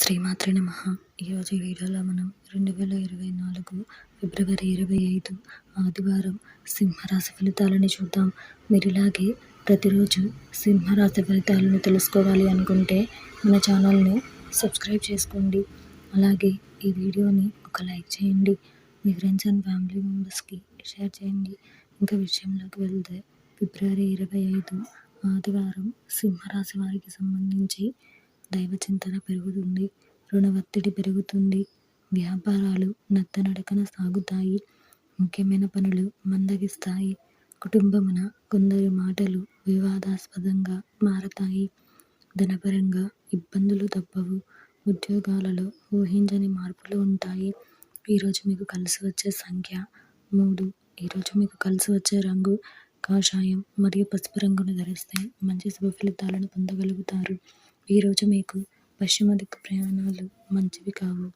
శ్రీమాత్రి నమ. ఈరోజు వీడియోలో మనం రెండు వేల ఇరవై నాలుగు ఫిబ్రవరి ఇరవై ఐదు ఆదివారం సింహరాశి ఫలితాలని చూద్దాం. మీరు ఇలాగే ప్రతిరోజు సింహరాశి ఫలితాలను తెలుసుకోవాలి అనుకుంటే మన ఛానల్ని సబ్స్క్రైబ్ చేసుకోండి. అలాగే ఈ వీడియోని ఒక లైక్ చేయండి. మీ ఫ్రెండ్స్ అండ్ ఫ్యామిలీ మెంబర్స్కి షేర్ చేయండి. ఇంకా విషయంలోకి వెళ్తే ఫిబ్రవరి ఇరవై ఐదు ఆదివారం సింహరాశి వారికి సంబంధించి దైవ చింతన పెరుగుతుంది రుణ ఒత్తిడి పెరుగుతుంది వ్యాపారాలు నత్తనడకన సాగుతాయి ముఖ్యమైన పనులు మందగిస్తాయి కుటుంబమున కొందరి మాటలు వివాదాస్పదంగా మారతాయి ధనపరంగా ఇబ్బందులు తప్పవు ఉద్యోగాలలో ఊహించని మార్పులు ఉంటాయి. ఈరోజు మీకు కలిసి వచ్చే సంఖ్య మూడు. ఈరోజు మీకు కలిసి వచ్చే రంగు కాషాయం మరియు పసుపు రంగును ధరిస్తే మంచి శుభ ఫలితాలను పొందగలుగుతారు. ఈరోజు మీకు పశ్చిమ దిక్కు ప్రయాణాలు మంచివి కావు.